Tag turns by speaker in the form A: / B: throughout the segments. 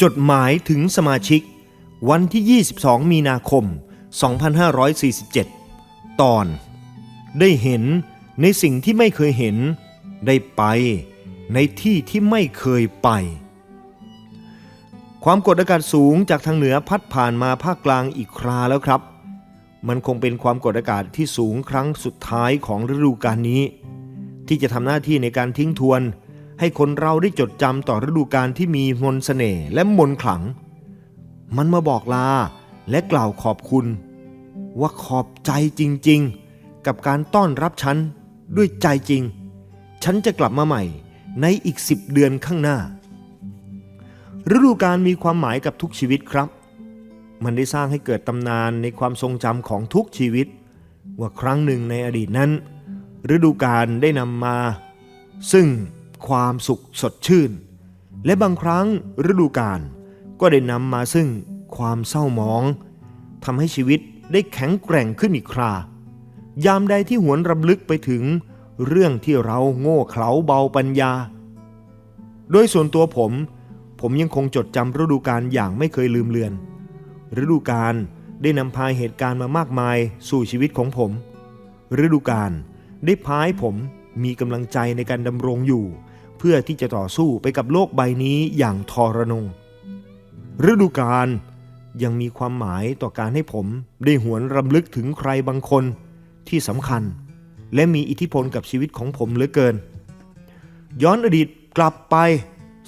A: จดหมายถึงสมาชิก วันที่ 22 มีนาคม 2547 ตอน ได้เห็นในสิ่งที่ไม่เคยเห็น ได้ไปในที่ที่ไม่เคยไป ความกดอากาศสูงจากทางเหนือพัดผ่านมาภาคกลางอีกคราแล้วครับ มันคงเป็นความกดอากาศที่สูงครั้งสุดท้ายของฤดูกาลนี้ ที่จะทำหน้าที่ในการทิ้งทวน ให้คนเราได้จดจำต่อฤดูกาลที่มีมนต์เสน่ห์และมนขลัง มันมาบอกลาและกล่าวขอบคุณ ว่าขอบใจจริงๆ กับการต้อนรับฉันด้วยใจจริง ฉันจะกลับมาใหม่ในอีกสิบเดือนข้างหน้า ฤดูกาลมีความหมายกับทุกชีวิตครับ มันได้สร้างให้เกิดตำนานในความทรงจำของทุกชีวิต ว่าครั้งหนึ่งในอดีตนั้น ฤดูกาลได้นำมา ซึ่ง ความสุขสดชื่น และบางครั้งฤดูกาลก็ได้นำมาซึ่งความเศร้าหมองทำให้ชีวิตได้แข็งแกร่งขึ้นอีกครา ยามใดที่หวนรำลึกไปถึงเรื่องที่เราโง่เขลาเบาปัญญา โดยส่วนตัวผม ผมยังคงจดจำฤดูกาลอย่างไม่เคยลืมเลือน ฤดูกาลได้นำพาเหตุการณ์มามากมายสู่ชีวิตของผม ฤดูกาลได้พาให้ผมมีกำลังใจในการดำรงอยู่ เพื่อที่จะต่อสู้ไปกับโลกใบนี้อย่างทรนงฤดูกาลยังมีความหมายต่อการให้ผมได้หวนรำลึกถึงใครบางคนที่สำคัญ และมีอิทธิพลกับชีวิตของผมเหลือเกิน ย้อนอดีตกลับไป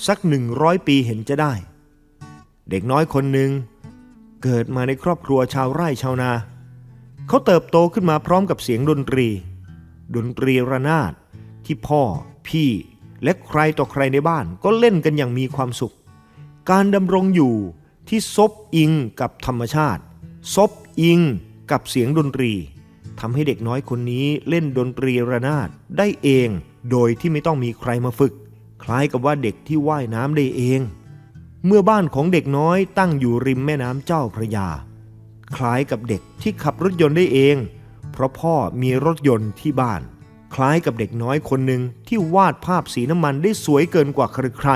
A: สักหนึ่งร้อยปีเห็นจะได้ เด็กน้อยคนหนึ่งเกิดมาในครอบครัวชาวไร่ชาวนา เขาเติบโตขึ้นมาพร้อมกับเสียงดนตรี ดนตรีระนาดที่พ่อ พี่ และใครต่อใครในบ้านก็เล่นกันอย่างมีความสุข การดำรงอยู่ที่ซบอิงกับธรรมชาติ ซบอิงกับเสียงดนตรีทำให้เด็กน้อยคนนี้เล่นดนตรีระนาดได้เอง โดยที่ไม่ต้องมีใครมาฝึก คล้ายกับว่าเด็กที่ว่ายน้ำได้เอง เมื่อบ้านของเด็กน้อยตั้งอยู่ริมแม่น้ำเจ้าพระยา คล้ายกับเด็กที่ขับรถยนต์ได้เอง เพราะพ่อมีรถยนต์ที่บ้าน คล้ายกับเด็กน้อยคนหนึ่งที่วาดภาพสีน้ำมันได้สวยเกินกว่าใคร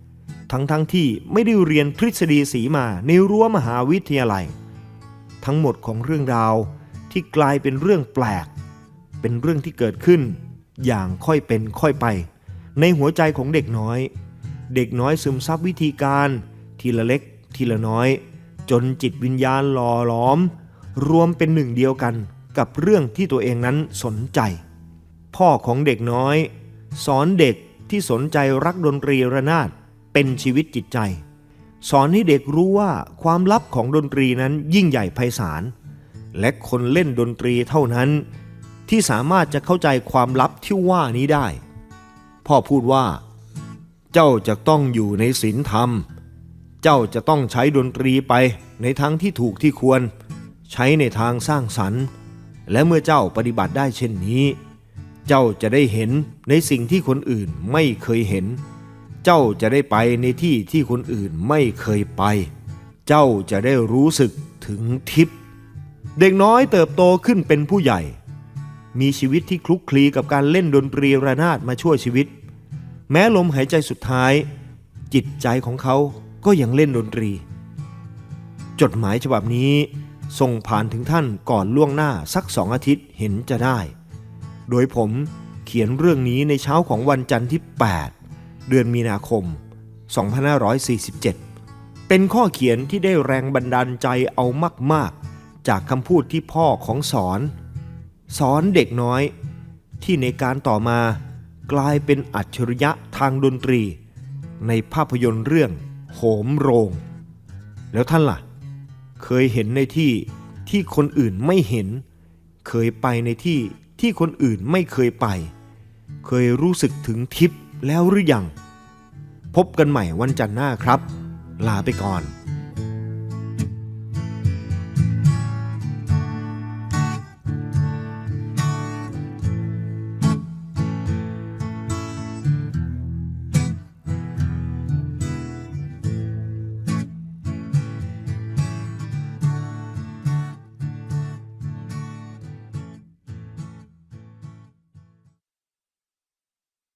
A: ๆ ทั้งๆทที่ไม่ได้เรียนทฤษฎีสีมาในรั้วมหาวิทยาลัย ทั้งหมดของเรื่องราวที่กลายเป็นเรื่องแปลก เป็นเรื่องที่เกิดขึ้น อย่างค่อยเป็นค่อยไป ในหัวใจของเด็กน้อย เด็กน้อยซึมซับวิธีการ ทีละเล็ก ทีละน้อย จนจิตวิญญาณหล่อหลอม รวมเป็นหนึ่งเดียวกันกับเรื่องที่ตัวเองนั้นสนใจ พ่อของเด็กน้อย สอนเด็กที่สนใจรักดนตรีระนาดเป็นชีวิตจิตใจ สอนให้เด็กรู้ว่าความลับของดนตรีนั้นยิ่งใหญ่ไพศาลและคนเล่นดนตรีเท่านั้น ที่สามารถจะเข้าใจความลับที่ว่านี้ได้ พ่อพูดว่า เจ้าจะต้องอยู่ในศีลธรรม เจ้าจะต้องใช้ดนตรีไปในทางที่ถูกที่ควร ใช้ในทางสร้างสรรค์ และเมื่อเจ้าปฏิบัติได้เช่นนี้ เจ้าจะได้เห็นในสิ่งที่คนอื่นไม่เคยเห็น เจ้าจะได้ไปในที่ที่คนอื่นไม่เคยไป เจ้าจะได้รู้สึกถึงทิพย์เด็กน้อยเติบโตขึ้นเป็นผู้ใหญ่ มีชีวิตที่คลุกคลีกับการเล่นดนตรีระนาดมาช่วยชีวิต แม้ลมหายใจสุดท้าย จิตใจของเขาก็ยังเล่นดนตรี จดหมายฉบับนี้ส่งผ่านถึงท่านก่อนล่วงหน้าสักสองอาทิตย์เห็นจะได้ โดยผมเขียนเรื่องนี้ในเช้าของวันจันทร์ที่ 8 เดือนมีนาคม 2547 เป็นข้อเขียนที่ได้แรงบันดาลใจเอามาก ๆ จากคำพูดที่พ่อของสอน สอนเด็กน้อย ที่ในการต่อมากลายเป็นอัจฉริยะทางดนตรี ในภาพยนตร์เรื่องโหมโรง แล้วท่านล่ะ เคยเห็นในที่ที่คนอื่นไม่เห็น เคยไปในที่ ที่คนอื่นไม่เคยไป เคยรู้สึกถึงทิพย์แล้วหรือยัง พบกันใหม่วันจันทร์หน้าครับ ลาไปก่อน